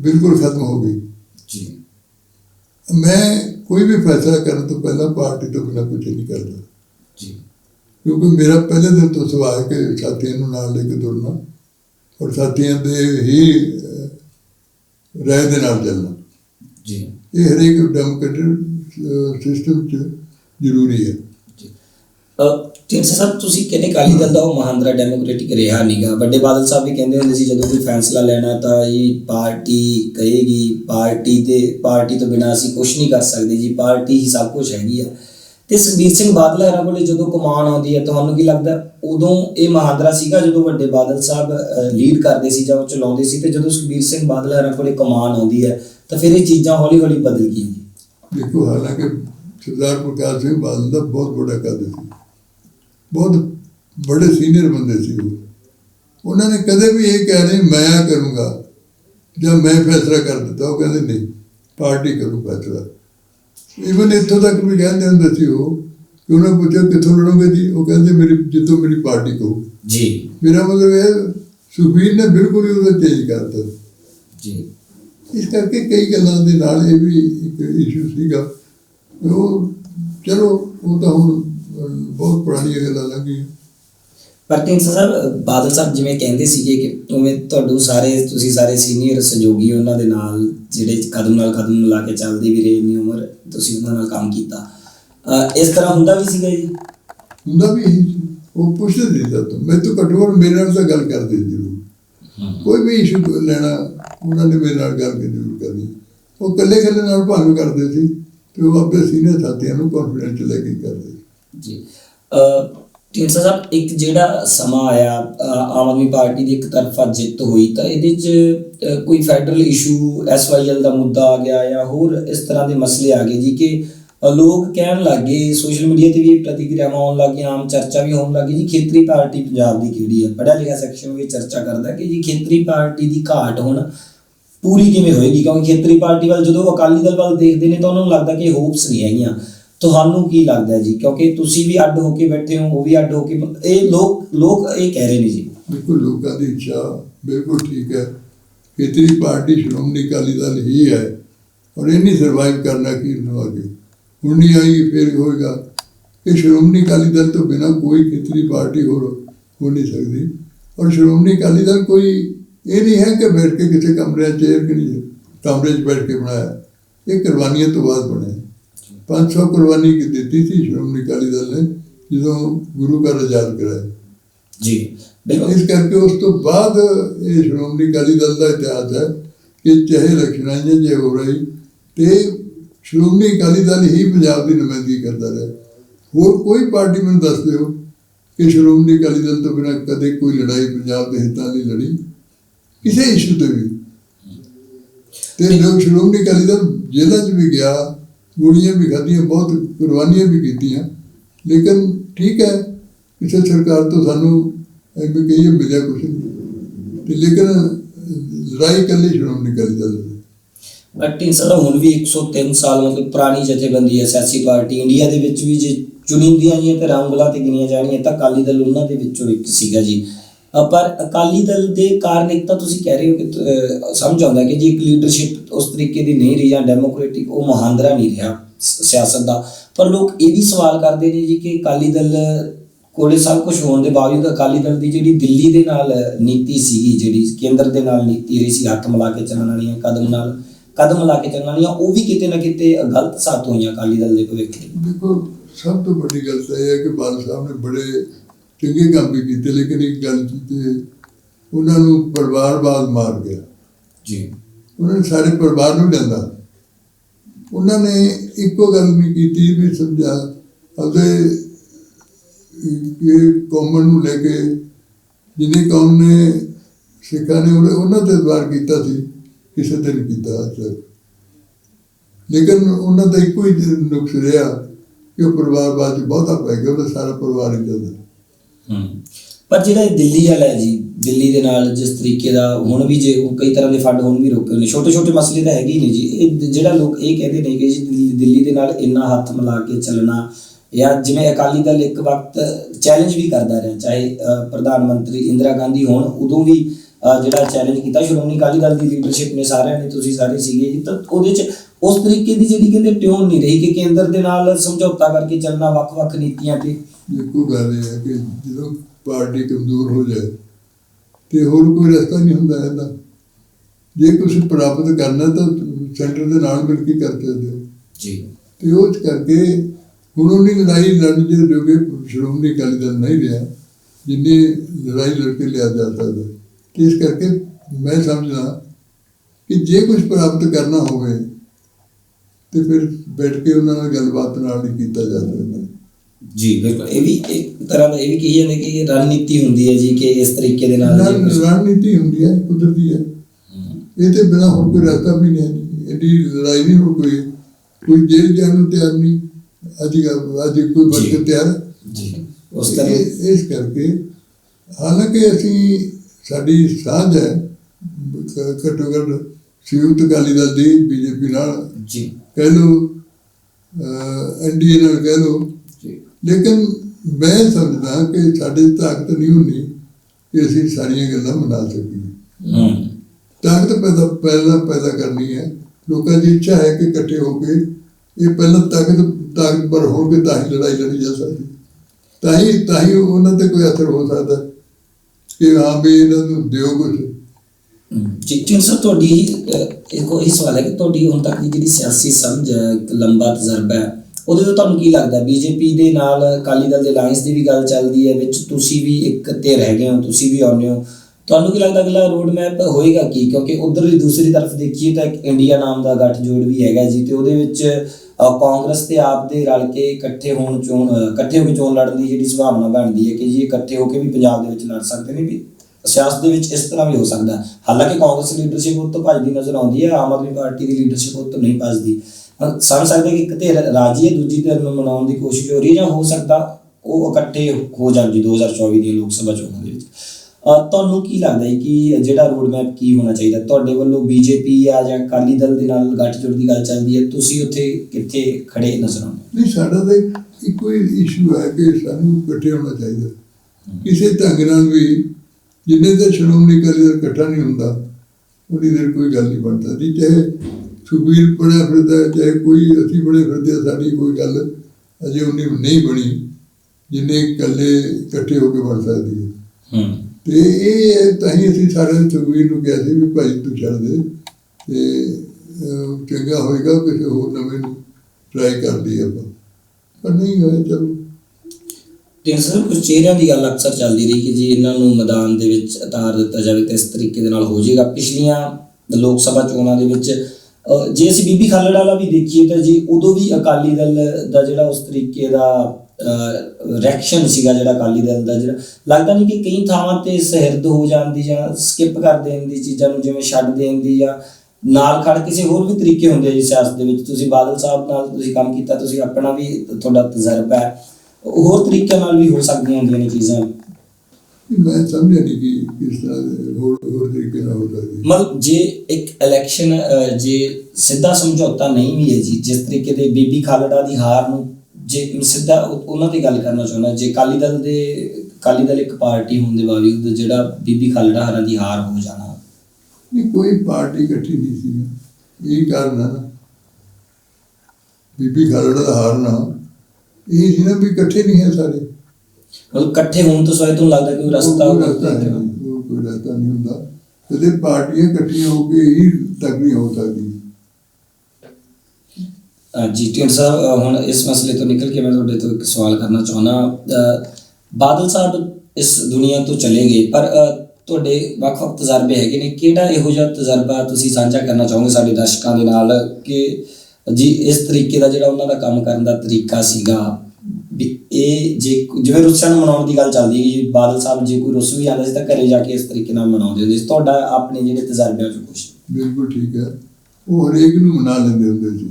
[SPEAKER 2] ਬਿਲਕੁਲ ਖਤਮ ਹੋ ਗਈ।
[SPEAKER 1] ਜੀ।
[SPEAKER 2] ਮੈਂ ਕੋਈ ਵੀ ਫੈਸਲਾ ਕਰਨ ਤੋਂ ਪਹਿਲਾਂ ਪਾਰਟੀ ਤੋਂ ਬਿਨਾਂ ਕੁਝ ਨਹੀਂ ਕਰਦਾ।
[SPEAKER 1] ਜੀ।
[SPEAKER 2] ਕਿਉਂਕਿ ਮੇਰਾ ਪਹਿਲੇ ਦਿਨ ਤੋਂ ਸੁਭਾਅ ਕਿ ਸਾਥੀਆਂ ਨੂੰ ਨਾਲ ਲੈ ਕੇ ਤੁਰਨਾ ਔਰ ਸਾਥੀਆਂ ਦੇ ਹੀ ਰਾਏ ਦੇ ਨਾਲ ਚੱਲਣਾ।
[SPEAKER 1] ਜੀ।
[SPEAKER 2] ਇਹ ਹਰੇਕ ਡੈਮੋਕ੍ਰੇਟਿਕ ਸਿਸਟਮ 'ਚ ਜ਼ਰੂਰੀ ਹੈ।
[SPEAKER 1] ਟਿੰਸ ਸਾਹਿਬ ਤੁਸੀਂ ਕਹਿੰਦੇ ਅਕਾਲੀ ਦਲ ਦਾ ਉਹ ਮਹਾਂਦਰਾ ਡੈਮੋਕ੍ਰੈਟਿਕ ਰਿਹਾ ਨੀਗਾ। ਵੱਡੇ ਬਾਦਲ ਸਾਹਿਬ ਵੀ ਕਹਿੰਦੇ ਹੁੰਦੇ ਸੀ ਜਦੋਂ ਕੋਈ ਫੈਸਲਾ ਲੈਣਾ ਤਾਂ ਇਹ ਪਾਰਟੀ ਕਹੇਗੀ ਪਾਰਟੀ ਤੇ ਪਾਰਟੀ ਤੋਂ ਬਿਨਾਂ ਅਸੀਂ ਕੁਝ ਨਹੀਂ ਕਰ ਸਕਦੇ ਜੀ ਪਾਰਟੀ ਹੀ ਸਭ ਕੁਝ ਹੈਗੀ ਆ। ਤੇ ਸੁਖਬੀਰ ਸਿੰਘ ਬਾਦਲ ਹਰਾਂ ਕੋਲੇ ਜਦੋਂ ਕਮਾਨ ਆਉਂਦੀ ਹੈ, ਤੁਹਾਨੂੰ ਕੀ ਲੱਗਦਾ? ਉਦੋਂ ਇਹ ਮਹਾਦਰਾ ਸੀਗਾ ਜਦੋਂ ਵੱਡੇ ਬਾਦਲ ਸਾਹਿਬ ਲੀਡ ਕਰਦੇ ਸੀ ਜਾਂ ਉਹ ਚਲਾਉਂਦੇ ਸੀ ਤੇ ਜਦੋਂ ਸੁਖਬੀਰ ਸਿੰਘ ਬਾਦਲ ਹਰਾਂ ਕੋਲੇ ਕਮਾਨ ਆਉਂਦੀ ਹੈ, ਤਾਂ ਫਿਰ ਇਹ ਚੀਜ਼ਾਂ ਹੌਲੀ ਹੌਲੀ ਬਦਲ ਗਈਆਂ।
[SPEAKER 2] ਦੇਖੋ, ਹਾਲਾਂਕਿ ਸਰਦਾਰ ਪ੍ਰਕਾਸ਼ ਸਿੰਘ ਬਾਦਲ ਦਾ ਬਹੁਤ ਵੱਡਾ ਕਦ ਸੀ। ਬਹੁਤ ਬੜੇ ਸੀਨੀਅਰ ਬੰਦੇ ਸੀ ਉਹ। ਉਹਨਾਂ ਨੇ ਕਦੇ ਵੀ ਇਹ ਕਹਿ ਨਹੀਂ, ਮੈਂ ਆ ਕਰੂੰਗਾ ਜਾਂ ਮੈਂ ਫੈਸਲਾ ਕਰ ਦਿੱਤਾ। ਉਹ ਕਹਿੰਦੇ, ਨਹੀਂ, ਪਾਰਟੀ ਕਰੂ ਫੈਸਲਾ। ਇਵਨ ਇੱਥੋਂ ਤੱਕ ਵੀ ਕਹਿੰਦੇ ਹੁੰਦੇ ਸੀ ਉਹ ਕਿ ਉਹਨਾਂ ਪੁੱਛਿਆ ਕਿੱਥੋਂ ਲੜੋਗੇ ਜੀ? ਉਹ ਕਹਿੰਦੇ ਮੇਰੀ ਜਿੱਥੋਂ ਮੇਰੀ ਪਾਰਟੀ ਕਹੂ।
[SPEAKER 1] ਜੀ।
[SPEAKER 2] ਮੇਰਾ ਮਤਲਬ ਇਹ ਸੁਖਬੀਰ ਨੇ ਬਿਲਕੁਲ ਹੀ ਉਹਦਾ ਚੇਂਜ ਕਰਤਾ।
[SPEAKER 1] ਜੀ।
[SPEAKER 2] ਇਸ ਕਰਕੇ ਕਈ ਗੱਲਾਂ ਦੇ ਨਾਲ ਇਹ ਵੀ ਇੱਕ ਇਸ਼ੂ ਸੀਗਾ। ਉਹ ਚਲੋ ਉਹ ਤਾਂ ਹੁਣ ਬਹੁਤ ਪੁਰਾਣੀਆਂ ਗੱਲਾਂ ਲੰਘੀਆਂ।
[SPEAKER 1] ਪਰ ਢੀਂਡਸਾ ਸਾਹਿਬ ਬਾਦਲ ਸਾਹਿਬ ਜਿਵੇਂ ਕਹਿੰਦੇ ਸੀਗੇ ਕਿ ਉਵੇਂ ਤੁਹਾਨੂੰ ਸਾਰੇ ਤੁਸੀਂ ਸਾਰੇ ਸੀਨੀਅਰ ਸਹਿਯੋਗੀ ਉਹਨਾਂ ਦੇ ਨਾਲ ਜਿਹੜੇ ਕਦਮ ਨਾਲ ਕਦਮ ਮਿਲਾ ਕੇ ਚੱਲਦੇ ਵੀ ਰਹੇ ਇੰਨੀ ਉਮਰ ਤੁਸੀਂ ਉਹਨਾਂ ਨਾਲ ਕੰਮ ਕੀਤਾ। ਇਸ ਤਰ੍ਹਾਂ ਹੁੰਦਾ ਵੀ ਸੀਗਾ ਜੀ?
[SPEAKER 2] ਹੁੰਦਾ ਵੀ ਉਹ ਪੁੱਛਦੇ ਨਹੀਂ ਤਾਂ। ਮੈਂ ਤਾਂ ਘੱਟੋ ਘੱਟ ਮੇਰੇ ਨਾਲ ਤਾਂ ਗੱਲ ਕਰਦੇ ਜ਼ਰੂਰ। ਕੋਈ ਵੀ ਇਸ਼ੂ ਲੈਣਾ ਉਹਨਾਂ ਨੇ ਮੇਰੇ ਨਾਲ ਗੱਲ ਜ਼ਰੂਰ ਕਰਨੀ। ਉਹ ਇਕੱਲੇ ਇਕੱਲੇ ਨਾਲ ਭਾਵੇਂ ਕਰਦੇ ਸੀ ਤੇ ਉਹ ਆਪਣੇ ਸੀਨੀਅਰ ਸਾਥੀਆਂ ਨੂੰ ਕੌਨਫੀਡੈਂਸ ਲੈ ਕੇ ਕਰਦੇ
[SPEAKER 1] ਜੀ। ਢੀਂਡਸਾ ਸਾਹਿਬ ਇੱਕ ਜਿਹੜਾ ਸਮਾਂ ਆਇਆ ਆਮ ਆਦਮੀ ਪਾਰਟੀ ਦੀ ਇੱਕ ਤਰਫਾ ਜਿੱਤ ਹੋਈ, ਤਾਂ ਇਹਦੇ 'ਚ ਕੋਈ ਫੈਡਰਲ ਇਸ਼ੂ ਐਸਵਾਈਐਲ ਦਾ ਮੁੱਦਾ ਆ ਗਿਆ ਜਾਂ ਹੋਰ ਇਸ ਤਰ੍ਹਾਂ ਦੇ ਮਸਲੇ ਆ ਗਏ ਜੀ ਕਿ ਲੋਕ ਕਹਿਣ ਲੱਗੇ ਸੋਸ਼ਲ ਮੀਡੀਆ ਤੇ ਵੀ ਪ੍ਰਤੀਕਿਰਿਆਵਾਂ ਆਉਣ ਲੱਗੀਆਂ ਆਮ ਚਰਚਾ ਵੀ ਹੋਣ ਲੱਗੀ ਜੀ, ਖੇਤਰੀ ਪਾਰਟੀ ਪੰਜਾਬ ਦੀ ਕਿਹੜੀ ਹੈ ਪੜ੍ਹਿਆ ਲਿਖਿਆ ਸੈਕਸ਼ਨ ਵੀ ਚਰਚਾ ਕਰਦਾ ਕਿ ਜੀ ਖੇਤਰੀ ਪਾਰਟੀ ਦੀ ਘਾਟ ਹੁਣ ਪੂਰੀ ਕਿਵੇਂ ਹੋਏਗੀ? ਕਿਉਂਕਿ ਖੇਤਰੀ ਪਾਰਟੀ ਵੱਲ ਜਦੋਂ ਅਕਾਲੀ ਦਲ ਵੱਲ ਦੇਖਦੇ ਨੇ, ਤਾਂ ਉਹਨਾਂ ਨੂੰ ਲੱਗਦਾ ਕਿ ਹੋਪਸ ਨਹੀਂ ਹੈਗੀਆਂ। ਤੁਹਾਨੂੰ ਕੀ ਲੱਗਦਾ ਜੀ? ਕਿਉਂਕਿ ਤੁਸੀਂ ਵੀ ਅੱਡ ਹੋ ਕੇ ਬੈਠੇ ਹੋ, ਉਹ ਵੀ ਅੱਡ ਹੋ ਕੇ ਇਹ ਲੋਕ ਲੋਕ ਇਹ ਕਹਿ ਰਹੇ ਨੇ ਜੀ।
[SPEAKER 2] ਬਿਲਕੁਲ ਲੋਕਾਂ ਦੀ ਇੱਛਾ ਬਿਲਕੁਲ ਠੀਕ ਹੈ। ਖੇਤਰੀ ਪਾਰਟੀ ਸ਼੍ਰੋਮਣੀ ਅਕਾਲੀ ਦਲ ਹੀ ਹੈ ਔਰ ਇਹ ਨਹੀਂ ਸਰਵਾਈਵ ਕਰਨਾ ਕੀ ਨੂੰ ਅੱਗੇ। ਹੁਣ ਨਹੀਂ ਆਈ, ਫਿਰ ਹੋਏਗਾ ਕਿ ਸ਼੍ਰੋਮਣੀ ਅਕਾਲੀ ਦਲ ਤੋਂ ਬਿਨਾ ਕੋਈ ਖੇਤਰੀ ਪਾਰਟੀ ਹੋਰ ਹੋ ਨਹੀਂ ਸਕਦੀ। ਔਰ ਸ਼੍ਰੋਮਣੀ ਅਕਾਲੀ ਦਲ ਕੋਈ ਇਹ ਨਹੀਂ ਹੈ ਕਿ ਬੈਠ ਕੇ ਕਿਸੇ ਕਮਰੇ 'ਚ ਚੇਅਰ ਕਿ ਨਹੀਂ, ਕਮਰੇ 'ਚ ਬੈਠ ਕੇ ਬਣਾਇਆ। ਇਹ ਕੁਰਬਾਨੀਆਂ ਤੋਂ ਬਾਅਦ ਬਣਿਆ। 500 ਕੁਰਬਾਨੀ ਕੀ ਦਿੱਤੀ ਸੀ ਸ਼੍ਰੋਮਣੀ ਅਕਾਲੀ ਦਲ ਨੇ ਜਦੋਂ ਗੁਰੂ ਘਰ ਆਜ਼ਾਦ ਕਰਾਇਆ।
[SPEAKER 1] ਜੀ
[SPEAKER 2] ਇਸ ਕਰਕੇ ਉਸ ਤੋਂ ਬਾਅਦ ਇਹ ਸ਼੍ਰੋਮਣੀ ਅਕਾਲੀ ਦਲ ਦਾ ਇਤਿਹਾਸ ਹੈ ਕਿ ਚਾਹੇ ਇਲੈਕਸ਼ਨਾਂ ਜੇ ਹੋ ਰਹੀ ਤੇ ਸ਼੍ਰੋਮਣੀ ਅਕਾਲੀ ਦਲ ਹੀ ਪੰਜਾਬ ਦੀ ਨੁਮਾਇੰਦਗੀ ਕਰਦਾ ਰਿਹਾ। ਹੋਰ ਕੋਈ ਪਾਰਟੀ ਮੈਨੂੰ ਦੱਸ ਦਿਓ ਕਿ ਸ਼੍ਰੋਮਣੀ ਅਕਾਲੀ ਦਲ ਤੋਂ ਬਿਨਾਂ ਕਦੇ ਕੋਈ ਲੜਾਈ ਪੰਜਾਬ ਦੇ ਹਿੱਤਾਂ ਲਈ ਲੜੀ? ਕਿਸੇ ਇਸ਼ੂ ਤੇ ਵੀ। ਤੇ ਲੋਕ ਸ਼੍ਰੋਮਣੀ ਅਕਾਲੀ ਦਲ ਜੇਲ੍ਹਾਂ 'ਚ ਵੀ ਗਿਆ ਗੋਲੀਆਂ ਵੀ ਖਾਧੀਆਂ, ਬਹੁਤ ਕੁਰਬਾਨੀਆਂ ਵੀ ਕੀਤੀਆਂ। ਲੇਕਿਨ ਠੀਕ ਹੈ, ਕਿਸੇ ਸਰਕਾਰ ਤੋਂ ਸਾਨੂੰ ਐਵੇਂ ਕਹੀਏ ਮਿਲਿਆ ਕੁਛ ਤੇ ਲੇਕਿਨ, ਲੜਾਈ ਇਕੱਲੀ ਸ਼੍ਰੋਮਣੀ ਅਕਾਲੀ ਦਲ ਦੀ
[SPEAKER 1] ਸਰ, ਹੁਣ ਵੀ 103 ਸਾਲ ਮਤਲਬ ਪੁਰਾਣੀ ਜਥੇਬੰਦੀ ਹੈ, ਸਿਆਸੀ ਪਾਰਟੀ ਇੰਡੀਆ ਦੇ ਵਿੱਚ ਵੀ ਜੇ ਚੁਣਿੰਦੀਆਂ ਜੀਆਂ ਤੇ ਉਂਗਲਾਂ ਤੇ ਗਿਣੀਆਂ ਜਾਣੀਆਂ, ਤਾਂ ਅਕਾਲੀ ਦਲ ਉਹਨਾਂ ਦੇ ਵਿੱਚੋਂ ਇੱਕ ਸੀਗਾ ਜੀ। ਪਰ ਅਕਾਲੀ ਦਲ ਦੇ ਕਾਰਨ ਇੱਕ ਤਾਂ ਤੁਸੀਂ ਕਹਿ ਰਹੇ ਹੋ ਕਿ ਸਮਝ ਆਉਂਦਾ ਕਿ ਜੀ ਇੱਕ ਲੀਡਰਸ਼ਿਪ ਉਸ ਤਰੀਕੇ ਦੀ ਨਹੀਂ ਰਹੀ ਜਾਂ ਡੈਮੋਕ੍ਰੈਟਿਕ ਉਹ ਮਹਾਂਦਰਾ ਨਹੀਂ ਰਿਹਾ ਸਿਆਸਤ ਦਾ। ਪਰ ਲੋਕ ਇਹ ਵੀ ਸਵਾਲ ਕਰਦੇ ਨੇ ਜੀ ਕਿ ਅਕਾਲੀ ਦਲ ਕੋਲੇ ਸਭ ਕੁਝ ਹੋਣ ਦੇ ਬਾਵਜੂਦ ਅਕਾਲੀ ਦਲ ਦੀ ਜਿਹੜੀ ਦਿੱਲੀ ਦੇ ਨਾਲ ਨੀਤੀ ਸੀਗੀ, ਜਿਹੜੀ ਕੇਂਦਰ ਦੇ ਨਾਲ ਨੀਤੀ ਰਹੀ ਸੀ, ਹੱਥ ਮਿਲਾ ਕੇ ਚੱਲਣ ਵਾਲੀਆਂ ਕਦਮ ਨਾਲ, ਕਦਮ ਲਾ ਕੇ ਚੱਲਣ ਵਾਲੀਆਂ, ਉਹ ਵੀ ਕਿਤੇ ਨਾ ਕਿਤੇ ਗਲਤ ਸਾਬਤ ਹੋਈਆਂ ਅਕਾਲੀ ਦਲ ਦੇ ਭਵਿੱਖ
[SPEAKER 2] ਦੇਖੋ, ਸਭ ਤੋਂ ਵੱਡੀ ਗੱਲ ਤਾਂ ਇਹ ਹੈ ਕਿ ਬਾਲ ਸਾਹਿਬ ਨੇ ਬੜੇ ਚੰਗੇ ਕੰਮ ਵੀ ਕੀਤੇ ਲੇਕਿਨ ਇੱਕ ਗੱਲ ਤੇ ਉਹਨਾਂ ਨੂੰ ਪਰਿਵਾਰਵਾਦ ਮਾਰ ਗਿਆ।
[SPEAKER 1] ਜੀ।
[SPEAKER 2] ਉਹਨਾਂ ਨੇ ਸਾਰੇ ਪਰਿਵਾਰ ਨੂੰ ਲੈਂਦਾ ਉਹਨਾਂ ਨੇ ਇੱਕੋ ਗੱਲ ਨਹੀਂ ਕੀਤੀ ਵੀ ਸਮਝਾ ਅਤੇ ਇਹ ਕੌਮ ਨੂੰ ਲੈ ਕੇ ਜਿਹਨੇ ਕੌਮ ਨੇ ਸਿੱਖਾਂ ਨੇ ਉਹਨੇ- ਉਹਨਾਂ ਤੇ ਦਵਾਰ ਕੀਤਾ ਸੀ ਕਿਸੇ ਤੇ ਨਹੀਂ ਕੀਤਾ ਲੇਕਿਨ ਉਹਨਾਂ ਦਾ ਇੱਕੋ ਹੀ ਨੁਕਸ ਰਿਹਾ ਕਿ ਉਹ ਪਰਿਵਾਰਵਾਦ ਬਹੁਤਾ ਪੈ ਗਿਆ ਉਹਦਾ ਸਾਰਾ ਪਰਿਵਾਰ ਹੀ
[SPEAKER 1] ਹਮ ਪਰ ਜਿਹੜਾ ਦਿੱਲੀ ਵਾਲਾ ਹੈ ਜੀ, ਦਿੱਲੀ ਦੇ ਨਾਲ ਜਿਸ ਤਰੀਕੇ ਦਾ ਹੁਣ ਵੀ ਜੇ ਕਈ ਤਰ੍ਹਾਂ ਦੇ ਫੰਡ ਹੁਣ ਵੀ ਰੋਕੇ ਨੇ ਛੋਟੇ ਛੋਟੇ ਮਸਲੇ ਤਾਂ ਹੈਗੇ ਹੀ ਨੇ ਜੀ। ਇਹ ਜਿਹੜਾ ਲੋਕ ਇਹ ਕਹਿੰਦੇ ਨੇ ਕਿ ਜੀ ਦਿੱਲੀ ਦੇ ਨਾਲ ਇੰਨਾ ਹੱਥ ਮਿਲਾ ਕੇ ਚੱਲਣਾ ਜਾਂ ਜਿਵੇਂ ਅਕਾਲੀ ਦਲ ਇੱਕ ਵਕਤ ਚੈਲੰਜ ਵੀ ਕਰਦਾ ਰਿਹਾ, ਚਾਹੇ ਪ੍ਰਧਾਨ ਮੰਤਰੀ ਇੰਦਰਾ ਗਾਂਧੀ ਹੋਣ, ਉਦੋਂ ਵੀ ਜਿਹੜਾ ਚੈਲੰਜ ਕੀਤਾ ਸ਼੍ਰੋਮਣੀ ਅਕਾਲੀ ਦਲ ਦੀ ਲੀਡਰਸ਼ਿਪ ਨੇ ਸਾਰਿਆਂ ਨੇ, ਤੁਸੀਂ ਸਾਰੇ ਸੀਗੇ ਜੀ, ਤਾਂ ਉਹਦੇ ਚ ਉਸ ਤਰੀਕੇ ਦੀ ਜਿਹੜੀ ਕਹਿੰਦੇ ਟਿਊਨ ਨਹੀਂ ਰਹੀ ਕਿ ਕੇਂਦਰ ਦੇ ਨਾਲ ਸਮਝੌਤਾ ਕਰਕੇ ਚੱਲਣਾ ਵੱਖ-ਵੱਖ ਨੀਤੀਆਂ ਤੇ
[SPEAKER 2] ਦੇਖੋ ਗੱਲ ਇਹ ਹੈ ਕਿ ਜਦੋਂ ਪਾਰਟੀ ਕਮਜ਼ੋਰ ਹੋ ਜਾਏ ਤੇ ਹੋਰ ਕੋਈ ਰਸਤਾ ਨਹੀਂ ਹੁੰਦਾ ਇਹਦਾ। ਜੇ ਕੁਝ ਪ੍ਰਾਪਤ ਕਰਨਾ ਤਾਂ ਸੈਂਟਰ ਦੇ ਨਾਲ ਮਿਲ ਕੇ ਕਰ ਸਕਦੇ ਹੋ।
[SPEAKER 1] ਜੀ।
[SPEAKER 2] ਤੇ ਉਹ ਕਰਕੇ ਹੁਣ ਉਹਨੀ ਲੜਾਈ ਲੜਨ ਦੇ ਜੋਗੇ ਸ਼੍ਰੋਮਣੀ ਅਕਾਲੀ ਦਲ ਨਹੀਂ ਰਿਹਾ ਜਿੰਨੀ ਲੜਾਈ ਲੜ ਕੇ ਲਿਆ ਜਾ ਸਕਦਾ। ਇਸ ਕਰਕੇ ਮੈਂ ਸਮਝਦਾ ਕਿ ਜੇ ਕੁਝ ਪ੍ਰਾਪਤ ਕਰਨਾ ਹੋਵੇ ਤੇ ਫਿਰ ਬੈਠ ਕੇ ਉਹਨਾਂ ਨਾਲ ਗੱਲਬਾਤ ਨਾਲ ਹੀ ਕੀਤਾ ਜਾ ਸਕਦਾ।
[SPEAKER 1] ਜੀ ਬਿਲਕੁਲ। ਇਹ ਵੀ ਇੱਕ ਤਰ੍ਹਾਂ ਦਾ ਇਹ ਵੀ ਕਹੀ ਜਾਂਦੇ ਕਿ ਇਹ ਰਣਨੀਤੀ ਹੁੰਦੀ ਹੈ ਜੀ ਕਿ ਇਸ ਤਰੀਕੇ ਦੇ ਨਾਲ
[SPEAKER 2] ਰਣਨੀਤੀ ਹੁੰਦੀ ਹੈ ਕੁਦਰਤੀ ਹੈ। ਇਹ ਤੇ ਬਿਨਾ ਹੋਰ ਕੋਈ ਰਸਤਾ ਵੀ ਨਹੀਂ ਐਡੀ ਲੜਾਈ ਨਹੀਂ ਹੋ ਕੋਈ। ਕੋਈ ਜੇਲ੍ਹ ਜਾਣ ਨੂੰ ਤਿਆਰ ਨਹੀਂ। ਅੱਜ ਅੱਜ ਕੋਈ। ਵਰਕਰ ਤਿਆਰ
[SPEAKER 1] ਜੀ। ਉਸ ਤਰ੍ਹਾਂ
[SPEAKER 2] ਇਸ ਕਰਕੇ ਹਾਲਾਂਕਿ ਅਸੀਂ ਸਾਡੀ ਸਾਂਝ ਹੈ ਘੱਟੋ ਘੱਟ ਸੰਯੁਕਤ ਅਕਾਲੀ ਦਲ ਦੀ ਬੀਜੇਪੀ ਨਾਲ।
[SPEAKER 1] ਜੀ।
[SPEAKER 2] ਕਹਿ ਲਓ ਐਨਡੀਏ ਨਾਲ ਕਹਿ
[SPEAKER 1] ਜੀ
[SPEAKER 2] ਲੇਕਿਨ ਮੈਂ ਸਮਝਦਾ ਕਿ ਸਾਡੇ ਤਾਕਤ ਨਹੀਂ ਹੁੰਦੀ ਕਿ ਅਸੀਂ ਸਾਰੀਆਂ ਗੱਲਾਂ ਮਨਾ ਸਕੀਏ। ਤਾਕਤ ਪੈਦਾ ਪਹਿਲਾਂ ਪੈਦਾ ਕਰਨੀ ਹੈ। ਲੋਕਾਂ ਦੀ ਇੱਛਾ ਹੈ ਕਿ ਇਕੱਠੇ ਹੋ ਕੇ ਇਹ ਪਹਿਲਾਂ ਤਾਕਤ ਤਾਕਤਵਰ ਹੋਣਗੇ ਤਾਂ ਹੀ ਲੜਾਈ ਲੜੀ ਜਾ ਸਕਦੀ। ਤਾਂ ਹੀ ਤਾਂ ਹੀ ਉਹਨਾਂ ਤੇ ਕੋਈ ਅਸਰ ਹੋ ਸਕਦਾ ਕਿ ਹਾਂ ਵੀ ਇਹਨਾਂ ਨੂੰ ਦਿਓ ਕੁਝ
[SPEAKER 1] ਜੀ ਸਰ ਤੁਹਾਡੀ ਇਹ ਸਵਾਲ ਹੈ ਕਿ ਤੁਹਾਡੀ ਹੁਣ ਤੱਕ ਦੀ ਜਿਹੜੀ ਸਿਆਸੀ ਸਮਝ ਲੰਬਾ ਤਜਰਬਾ ਹੈ ਉਹਦੇ ਤੋਂ ਤੁਹਾਨੂੰ ਕੀ ਲੱਗਦਾ, ਬੀਜੇਪੀ ਦੇ ਨਾਲ ਅਕਾਲੀ ਦਲ ਦੇ ਅਲਾਈਅੰਸ ਦੀ ਵੀ ਗੱਲ ਚੱਲਦੀ ਹੈ, ਵਿੱਚ ਤੁਸੀਂ ਵੀ ਇੱਕ 'ਤੇ ਰਹਿ ਗਏ ਹੋ, ਤੁਸੀਂ ਵੀ ਆਉਂਦੇ ਹੋ। ਤੁਹਾਨੂੰ ਕੀ ਲੱਗਦਾ ਅਗਲਾ ਰੋਡ ਮੈਪ ਹੋਏਗਾ ਕੀ? ਕਿਉਂਕਿ ਉਧਰ ਦੂਸਰੀ ਤਰਫ ਦੇਖੀਏ ਤਾਂ ਇੱਕ ਇੰਡੀਆ ਨਾਮ ਦਾ ਗੱਠਜੋੜ ਵੀ ਹੈਗਾ ਜੀ, ਤੇ ਉਹਦੇ ਵਿੱਚ ਕਾਂਗਰਸ ਤੇ ਆਪ ਦੇ ਰਲ ਕੇ ਇਕੱਠੇ ਹੋਣ ਚੋਣ ਇਕੱਠੇ ਹੋ ਕੇ ਚੋਣ ਲੜਨ ਦੀ ਜਿਹੜੀ ਸੰਭਾਵਨਾ ਬਣਦੀ ਹੈ ਕਿ ਜੀ ਇਕੱਠੇ ਹੋ ਕੇ ਵੀ ਪੰਜਾਬ ਦੇ ਵਿੱਚ ਲੜ ਸਕਦੇ ਨੇ, ਵੀ ਸਿਆਸਤ ਦੇ ਵਿੱਚ ਇਸ ਤਰ੍ਹਾਂ ਵੀ ਹੋ ਸਕਦਾ। ਹਾਲਾਂਕਿ ਕਾਂਗਰਸ ਲੀਡਰਸ਼ਿਪ ਉਹ ਤੋਂ ਭੱਜਦੀ ਨਜ਼ਰ ਆਉਂਦੀ ਹੈ, ਆਮ ਆਦਮੀ ਪਾਰਟੀ ਦੀ ਲੀਡਰਸ਼ਿਪ ਉਹ ਤੋਂ ਨਹੀਂ ਭੱਜਦੀ। ਸਮਝ ਸਕਦੇ ਕਿ ਇੱਕ ਧਿਰ ਰਾਜੀ ਹੈ, ਦੂਜੀ ਧਿਰ ਨੂੰ ਮਨਾਉਣ ਦੀ ਕੋਸ਼ਿਸ਼ ਹੋ ਰਹੀ ਹੈ ਜਾਂ ਹੋ ਸਕਦਾ ਉਹ ਇਕੱਠੇ ਹੋ ਜਾਣ ਜੀ 2024 ਦੀਆਂ ਲੋਕ ਸਭਾ ਚੋਣਾਂ ਦੇ ਵਿੱਚ। ਤੁਹਾਨੂੰ ਕੀ ਲੱਗਦਾ ਹੈ ਕਿ ਜਿਹੜਾ ਰੋਡ ਮੈਪ ਕੀ ਹੋਣਾ ਚਾਹੀਦਾ? ਤੁਹਾਡੇ ਵੱਲੋਂ ਬੀਜੇਪੀ ਆ ਜਾਂ ਅਕਾਲੀ ਦਲ ਦੇ ਨਾਲ ਗੱਠਜੋੜ ਦੀ ਗੱਲ ਚੱਲਦੀ ਹੈ, ਤੁਸੀਂ ਉੱਥੇ ਕਿੱਥੇ ਖੜੇ ਨਜ਼ਰ ਆਉਂਦੇ
[SPEAKER 2] ਨਹੀਂ, ਸਾਡਾ ਤਾਂ ਇੱਕੋ ਹੀ ਇਸ਼ੂ ਹੈ ਕਿ ਸਾਨੂੰ ਇਕੱਠੇ ਹੋਣਾ ਚਾਹੀਦਾ। ਕਿਸੇ ਢੰਗ ਨਾਲ ਵੀ ਜਿੰਨੇ ਤੇ ਸ਼੍ਰੋਮਣੀ ਅਕਾਲੀ ਦਲ ਇਕੱਠਾ ਨਹੀਂ ਹੁੰਦਾ, ਉਹਦੀ ਦੇਰ ਕੋਈ ਗੱਲ ਨਹੀਂ ਬਣ ਸਕਦੀ ਚਾਹੇ ਸੁਖਬੀਰ ਬਣਿਆ ਫਿਰਦਾ ਹੈ, ਚਾਹੇ ਕੋਈ ਅਸੀਂ ਬਣੇ ਫਿਰਦੇ ਸਾਡੀ ਕੋਈ ਗੱਲ ਅਜੇ ਉਨੀ ਨਹੀਂ ਬਣੀ ਜਿੰਨੇ ਇਕੱਲੇ ਇਕੱਠੇ ਹੋ ਕੇ ਬਣ ਸਕਦੀ ਹੈ।
[SPEAKER 1] ਹੂੰ।
[SPEAKER 2] ਤੇ ਇਹ ਹੈ ਤਾਂ ਹੀ ਅਸੀਂ ਸਾਰਿਆਂ ਨੂੰ ਸੁਖਬੀਰ ਨੂੰ ਕਿਹਾ ਸੀ ਵੀ ਭਾਈ ਤੂੰ ਛੱਡ ਦੇ ਤੇ ਚੰਗਾ ਹੋਏਗਾ ਕਿਸੇ ਹੋਰ ਨਵੇਂ ਨੂੰ ਟਰਾਈ ਕਰ ਲਈਏ ਆਪਾਂ। ਪਰ ਨਹੀਂ ਹੋਇਆ ਚਲੋ।
[SPEAKER 1] ਤੇ ਸਰ ਕੁਝ ਚਿਹਰਿਆਂ ਦੀ ਗੱਲ ਅਕਸਰ ਚੱਲਦੀ ਰਹੀ ਕਿ ਜੀ ਇਹਨਾਂ ਨੂੰ ਮੈਦਾਨ ਦੇ ਵਿੱਚ ਉਤਾਰ ਦਿੱਤਾ ਜਾਵੇ ਤੇ ਇਸ ਤਰੀਕੇ ਦੇ ਨਾਲ ਹੋ ਜਾਏਗਾ। ਪਿਛਲੀਆਂ ਲੋਕ ਸਭਾ ਚੋਣਾਂ ਦੇ ਵਿੱਚ ਜੇ ਅਸੀਂ ਬੀਬੀ ਖਾਲੜ ਵਾਲਾ ਵੀ ਦੇਖੀਏ ਤਾਂ ਜੀ ਉਦੋਂ ਵੀ ਅਕਾਲੀ ਦਲ ਦਾ ਜਿਹੜਾ ਉਸ ਤਰੀਕੇ ਦਾ ਰਿਐਕਸ਼ਨ ਸੀਗਾ ਜਿਹੜਾ ਅਕਾਲੀ ਦਲ ਦਾ, ਜਿਹੜਾ ਲੱਗਦਾ ਨਹੀਂ ਕਿ ਕਈ ਥਾਵਾਂ ਤੇ ਸਹਿਰਦ ਹੋ ਜਾਣ ਦੀ ਜਾਂ ਸਕਿਪ ਕਰ ਦੇਣ ਦੀ ਚੀਜ਼ਾਂ ਨੂੰ ਜਿਵੇਂ ਛੱਡ ਦੇਣ ਦੀ ਜਾਂ ਨਾਲ ਖੜ ਕਿਸੇ ਹੋਰ ਵੀ ਤਰੀਕੇ ਹੁੰਦੇ ਆ ਜੀ ਸਿਆਸਤ ਦੇ ਵਿੱਚ। ਤੁਸੀਂ ਬਾਦਲ ਸਾਹਿਬ ਨਾਲ ਤੁਸੀਂ ਕੰਮ ਕੀਤਾ, ਤੁਸੀਂ ਆਪਣਾ ਵੀ ਤੁਹਾਡਾ ਤਜਰਬਾ ਹੈ। ਹੋਰ ਤਰੀਕੇ ਨਾਲ ਵੀ ਹੋ ਸਕਦੀਆਂ ਹੁੰਦੀਆਂ ਨੇ ਚੀਜ਼ਾਂ।
[SPEAKER 2] ਮੈਂ ਸਮਝਿਆ ਨਹੀਂ ਕਿ ਕਿਸ ਤਰ੍ਹਾਂ ਦੇ ਹੋਰ ਹੋਰ ਤਰੀਕੇ ਨਾਲ ਹੋ ਸਕਦੀ
[SPEAKER 1] ਮਤਲਬ ਜੇ ਇੱਕ ਇਲੈਕਸ਼ਨ ਜੇ ਸਿੱਧਾ ਸਮਝੌਤਾ ਨਹੀਂ ਵੀ ਹੈ ਜੀ ਜਿਸ ਤਰੀਕੇ ਦੇ ਬੀਬੀ ਖਾਲੜਾ ਦੀ ਹਾਰ ਨੂੰ ਜੇ ਸਿੱਧਾ ਉਹ- ਉਹਨਾਂ ਦੀ ਗੱਲ ਕਰਨਾ ਚਾਹੁੰਦਾ ਜੇ ਕਾਲੀ ਦਲ ਦੇ ਕਾਲੀ ਦਲ ਇੱਕ ਪਾਰਟੀ ਹੋਣ ਦੇ ਬਾਵਜੂਦ ਜਿਹੜਾ ਬੀਬੀ ਖਾਲੜਾ ਹਾਰਾਂ ਦੀ ਹਾਰ ਹੋ ਜਾਣਾ।
[SPEAKER 2] ਨਹੀਂ ਕੋਈ ਪਾਰਟੀ ਇਕੱਠੀ ਨਹੀਂ ਸੀ। ਇਹ ਕਾਰਨ ਹੈ ਬੀਬੀ ਖਾਲੜਾ ਦਾ ਹਾਰਨਾ ਇਹ ਸੀ ਨਾ ਵੀ ਇਕੱਠੇ ਨਹੀਂ ਹੈ ਸਾਰੇ।
[SPEAKER 1] ਮਤਲਬ ਇਕੱਠੇ ਹੋਣ ਤੋਂ ਸਵਾਏ ਤੋਂ ਲੱਗਦਾ ਰਸਤਾ
[SPEAKER 2] ਕੋਈ ਰਸਤਾ ਨਹੀਂ, ਉਹ ਕੋਈ ਰਸਤਾ ਨਹੀਂ ਹੁੰਦਾ। ਕਦੇ ਪਾਰਟੀਆਂ ਇਕੱਠੀਆਂ ਹੋ ਕੇ ਹੀ ਤਕੜੀ ਹੋ ਸਕਦੀ
[SPEAKER 1] ਜੀ ਢੀਂਡ ਸਾਹਿਬ ਹੁਣ ਇਸ ਮਸਲੇ ਤੋਂ ਨਿਕਲ ਕੇ ਮੈਂ ਤੁਹਾਡੇ ਤੋਂ ਇੱਕ ਸਵਾਲ ਕਰਨਾ ਚਾਹੁੰਦਾ। ਬਾਦਲ ਸਾਹਿਬ ਇਸ ਦੁਨੀਆ ਤੋਂ ਚਲੇ ਗਏ ਪਰ ਤੁਹਾਡੇ ਵੱਖ-ਵੱਖ ਤਜਰਬੇ ਹੈਗੇ ਨੇ। ਕਿਹੜਾ ਇਹੋ ਜਿਹਾ ਤਜਰਬਾ ਤੁਸੀਂ ਸਾਂਝਾ ਕਰਨਾ ਚਾਹੋਗੇ ਸਾਡੇ ਦਰਸ਼ਕਾਂ ਦੇ ਨਾਲ? ਕਿ ਜੀ ਇਸ ਤਰੀਕੇ ਦਾ ਜਿਹੜਾ ਉਹਨਾਂ ਦਾ ਕੰਮ ਕਰਨ ਦਾ ਤਰੀਕਾ ਸੀਗਾ ਵੀ ਇਹ ਜੇ ਜਿਵੇਂ ਰੁੱਸਾਂ ਨੂੰ ਮਨਾਉਣ ਦੀ ਗੱਲ ਚੱਲਦੀ ਹੈ ਜੀ ਬਾਦਲ ਸਾਹਿਬ ਜੇ ਕੋਈ ਰੁੱਸ ਵੀ ਆਉਂਦਾ ਸੀ ਤਾਂ ਘਰੇ ਜਾ ਕੇ ਇਸ ਤਰੀਕੇ ਨਾਲ ਮਨਾਉਂਦੇ ਹੁੰਦੇ ਸੀ। ਤੁਹਾਡਾ ਆਪਣੇ ਜਿਹੜੇ ਤਜਰਬਿਆਂ ਚੋਂ ਕੁਝ
[SPEAKER 2] ਬਿਲਕੁਲ ਠੀਕ ਹੈ। ਉਹ ਹਰੇਕ ਨੂੰ ਮਨਾ ਲੈਂਦੇ ਹੁੰਦੇ ਸੀ।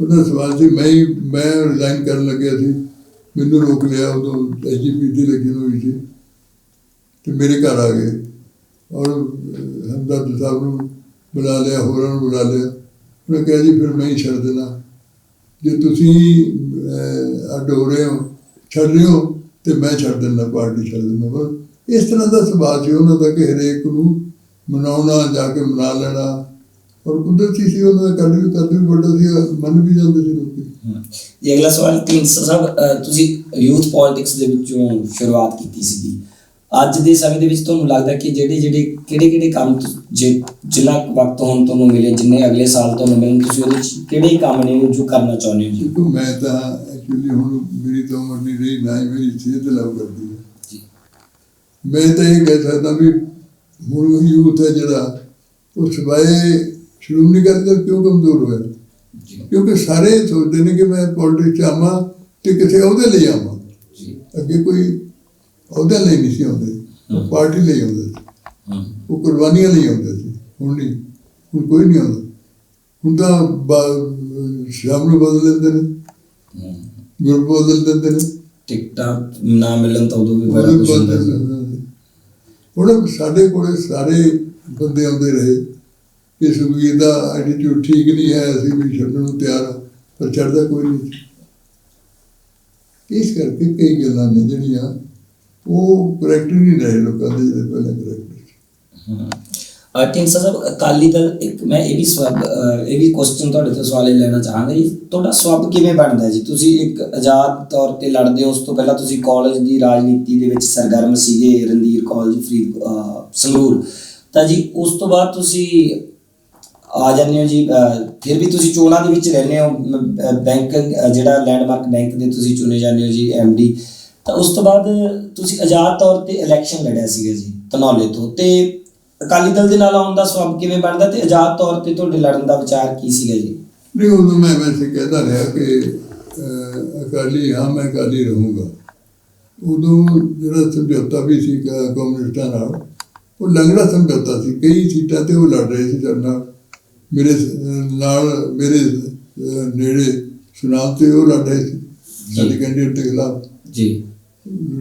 [SPEAKER 2] ਉਹਦਾ ਸਵਾਲ ਸੀ, ਮੈਂ ਹੀ- ਮੈਂ ਰਿਜ਼ਾਈਨ ਕਰਨ ਲੱਗਿਆ ਸੀ। ਮੈਨੂੰ ਰੋਕ ਲਿਆ ਉਦੋਂ ਐਜੀਪੀ ਲੱਗੀ ਹੋਈ ਸੀ। ਤੇ ਮੇਰੇ ਘਰ ਆ ਗਏ। ਔਰ ਹਮਦਰਦ ਸਾਹਿਬ ਨੂੰ ਬੁਲਾ ਲਿਆ, ਹੋਰਾਂ ਨੂੰ ਬੁਲਾ ਲਿਆ। ਉਹਨੇ ਕਿਹਾ ਜੀ, ਫਿਰ ਮੈਂ ਹੀ ਛੱਡ ਦੇਣਾ। ਜੇ ਤੁਸੀਂ ਅੱਡ ਹੋ ਰਹੇ ਹੋ ਛੱਡ ਤੇ ਮੈਂ ਛੱਡ ਦਿੰਦਾ ਪਾਰਟੀ ਛੱਡ ਦਿੰਦਾ ਪਰ ਇਸ ਤਰ੍ਹਾਂ ਦਾ ਸੁਭਾਅ ਸੀ ਉਹਨਾਂ ਦਾ ਕਿ ਹਰੇਕ ਨੂੰ ਮਨਾਉਣਾ ਜਾ ਕੇ ਮਨਾ ਲੈਣਾ। ਔਰ ਕੁਦਰਤੀ ਸੀ ਉਹਨਾਂ ਦਾ ਕੱਦ ਵੀ ਕੱਦ ਵੀ ਵੱਡਾ ਸੀ ਮੰਨ ਵੀ ਜਾਂਦੇ ਸੀ ਲੋਕੀ।
[SPEAKER 1] ਇਹ ਅਗਲਾ ਸਵਾਲ ਤੀਨ ਸਾਹਿਬ ਤੁਸੀਂ ਯੂਥ ਪੋਲਿਟਿਕਸ ਦੇ ਵਿੱਚੋਂ ਸ਼ੁਰੂਆਤ ਕੀਤੀ ਸੀਗੀ। ਅੱਜ ਦੇ ਸਮੇਂ ਦੇ ਵਿੱਚ ਤੁਹਾਨੂੰ ਲੱਗਦਾ ਕਿ ਜਿਹੜੇ ਜਿਹੜੇ ਕਿਹੜੇ ਕਿਹੜੇ ਕੰਮ ਜੇ ਜਿੰਨਾ ਵਕਤ ਹੁਣ ਤੁਹਾਨੂੰ ਮਿਲੇ ਜਿੰਨੇ ਅਗਲੇ ਸਾਲ ਤੁਹਾਨੂੰ ਮਿਲਣ ਤੁਸੀਂ ਉਹਦੇ ਕਿਹੜੇ ਕੰਮ ਨੇ ਜੋ ਕਰਨਾ ਚਾਹੁੰਦੇ ਹੋ ਜੀ?
[SPEAKER 2] ਮੈਂ ਤਾਂ ਐਕਚੁਅਲੀ ਹੁਣ ਮੇਰੀ ਤਾਂ ਉਮਰ ਨਹੀਂ ਰਹੀ ਨਾ ਹੀ ਮੇਰੀ ਸਿਹਤ ਲੱਗ ਕਰਦੀ ਹੈ।
[SPEAKER 1] ਜੀ।
[SPEAKER 2] ਮੈਂ ਤਾਂ ਇਹ ਕਹਿ ਸਕਦਾ ਵੀ ਹੁਣ ਯੂਥ ਹੈ ਜਿਹੜਾ ਉਹ ਸਵਾਏ ਸ਼੍ਰੋਮਣੀ ਦਲ ਕਿਉਂ ਕਮਜ਼ੋਰ ਹੋਇਆ ਕਿਉਂਕਿ ਸਾਰੇ ਸੋਚਦੇ ਨੇ ਕਿ ਮੈਂ ਪੋਲਿਟਿਕਸ 'ਚ ਆਵਾਂ ਤੇ ਕਿਸੇ ਅਹੁਦੇ ਲਈ ਆਵਾਂ। ਅੱਗੇ ਕੋਈ ਅਹੁਦੇ ਲਈ ਨਹੀਂ ਸੀ ਆਉਂਦੇ। ਪਾਰਟੀ ਲਈ ਆਉਂਦੇ ਸੀ। ਉਹ ਕੁਰਬਾਨੀਆਂ ਲਈ ਆਉਂਦੇ ਸੀ। ਹੁਣ ਨਹੀਂ। ਹੁਣ ਕੋਈ ਨਹੀਂ ਆਉਂਦਾ। ਹੁਣ ਤਾਂ ਸ਼ਾਮ ਨੂੰ ਬਦਲ ਲੈਂਦੇ ਨੇ।
[SPEAKER 1] ਹਮ।
[SPEAKER 2] ਗਰੁੱਪ ਬਦਲ ਦਿੰਦੇ ਨੇ
[SPEAKER 1] ਟਿਕਟਾਂ ਨਾ ਮਿਲਣ ਤਾਂ ਉਦੋਂ ਵੀ ਬੜਾ
[SPEAKER 2] ਬਦਲ
[SPEAKER 1] ਕੁਝ ਹੁੰਦਾ
[SPEAKER 2] ਬਦਲ
[SPEAKER 1] ਸੀ
[SPEAKER 2] ਦਿੰਦੇ ਨੇ। ਹੁਣ ਸਾਡੇ ਕੋਲੇ ਸਾਰੇ ਬੰਦੇ ਆਉਂਦੇ ਰਹੇ ਕਿ ਸੁਖਬੀਰ ਦਾ ਐਟੀਟਿਊਡ ਠੀਕ ਨਹੀਂ ਹੈ ਅਸੀਂ ਵੀ ਛੱਡਣ ਨੂੰ ਤਿਆਰ ਹਾਂ ਪਰ ਛੱਡਦਾ ਕੋਈ ਨਹੀਂ ਇਸ ਕਰਕੇ ਕਈ ਗੱਲਾਂ ਨੇ ਜਿਹੜੀਆਂ ਉਹ ਕਰੈਕਟ ਨਹੀਂ ਰਹੇ ਲੋਕਾਂ ਦੇ ਜਿਹੜੇ ਪਹਿਲਾਂ ਕਰੈਕਟ
[SPEAKER 1] ਟਿੰਗ ਸਾਹਿਬ, ਅਕਾਲੀ ਦਲ, ਇੱਕ ਮੈਂ ਇਹ ਵੀ ਸਵਾਲ ਇਹ ਵੀ ਕੁਐਸਚਨ ਤੁਹਾਡੇ ਤੋਂ ਸਵਾਲ ਲੈਣਾ ਚਾਹਾਂਗਾ ਜੀ। ਤੁਹਾਡਾ ਸਵੱਬ ਕਿਵੇਂ ਬਣਦਾ ਜੀ? ਤੁਸੀਂ ਇੱਕ ਆਜ਼ਾਦ ਤੌਰ ਤੇ ਲੜਦੇ ਹੋ, ਉਸ ਤੋਂ ਪਹਿਲਾਂ ਤੁਸੀਂ ਕਾਲਜ ਦੀ ਰਾਜਨੀਤੀ ਦੇ ਵਿੱਚ ਸਰਗਰਮ ਸੀਗੇ, ਰਣਧੀਰ ਕਾਲਜ ਫਰੀਦ ਸੰਗਰੂਰ। ਤਾਂ ਜੀ, ਉਸ ਤੋਂ ਬਾਅਦ ਤੁਸੀਂ ਆ ਜਾਂਦੇ ਹੋ ਜੀ ਫਿਰ ਵੀ ਤੁਸੀਂ ਚੋਣਾਂ ਦੇ ਵਿੱਚ ਰਹਿੰਦੇ ਹੋ ਬੈਂਕ ਜਿਹੜਾ ਲੈਂਡਮਾਰਕ ਬੈਂਕ ਦੇ ਤੁਸੀਂ ਚੁਣੇ ਜਾਂਦੇ ਹੋ ਜੀ ਡੀ ਤਾਂ ਉਸ ਤੋਂ ਬਾਅਦ ਤੁਸੀਂ ਆਜ਼ਾਦ ਤੌਰ ਤੇ ਇਲੈਕਸ਼ਨ ਲੜਿਆ ਸੀਗਾ ਜੀ, ਧਨੌਲੇ ਤੋਂ। ਤੇ ਅਕਾਲੀ ਦਲ ਦੇ ਨਾਲ ਆਉਣ ਦਾ ਸਵਾਬ ਕਿਵੇਂ ਬਣਦਾ ਤੇ ਆਜ਼ਾਦ ਤੌਰ ਤੇ ਤੁਹਾਡੇ ਲੜਨ ਦਾ ਵਿਚਾਰ ਕੀ ਸੀਗਾ ਜੀ?
[SPEAKER 2] ਨਹੀਂ ਉਦੋਂ ਮੈਂ ਵੈਸੇ ਕਹਿੰਦਾ ਰਿਹਾ ਕਿ ਅਕਾਲੀ ਹਾਂ ਮੈਂ ਅਕਾਲੀ ਰਹੂੰਗਾ। ਉਦੋਂ ਜਿਹੜਾ ਸਮਝੌਤਾ ਵੀ ਸੀ ਕਮਿਊਨਿਸਟਾਂ ਨਾਲ ਉਹ ਲੰਗੜਾ ਸਮਝੌਤਾ ਸੀ। ਕਈ ਸੀਟਾਂ ਤੇ ਉਹ ਲੜ ਰਹੇ ਸੀ ਨਾਲ। ਮੇਰੇ ਨਾਲ ਮੇਰੇ ਨੇੜੇ ਸੁਨਾਮ ਤੇ ਉਹ ਲੜ ਰਹੇ ਸੀ। ਸਾਡੇ ਕੈਂਡੀਡੇਟ ਦੇ ਖਿਲਾਫ।
[SPEAKER 1] ਜੀ।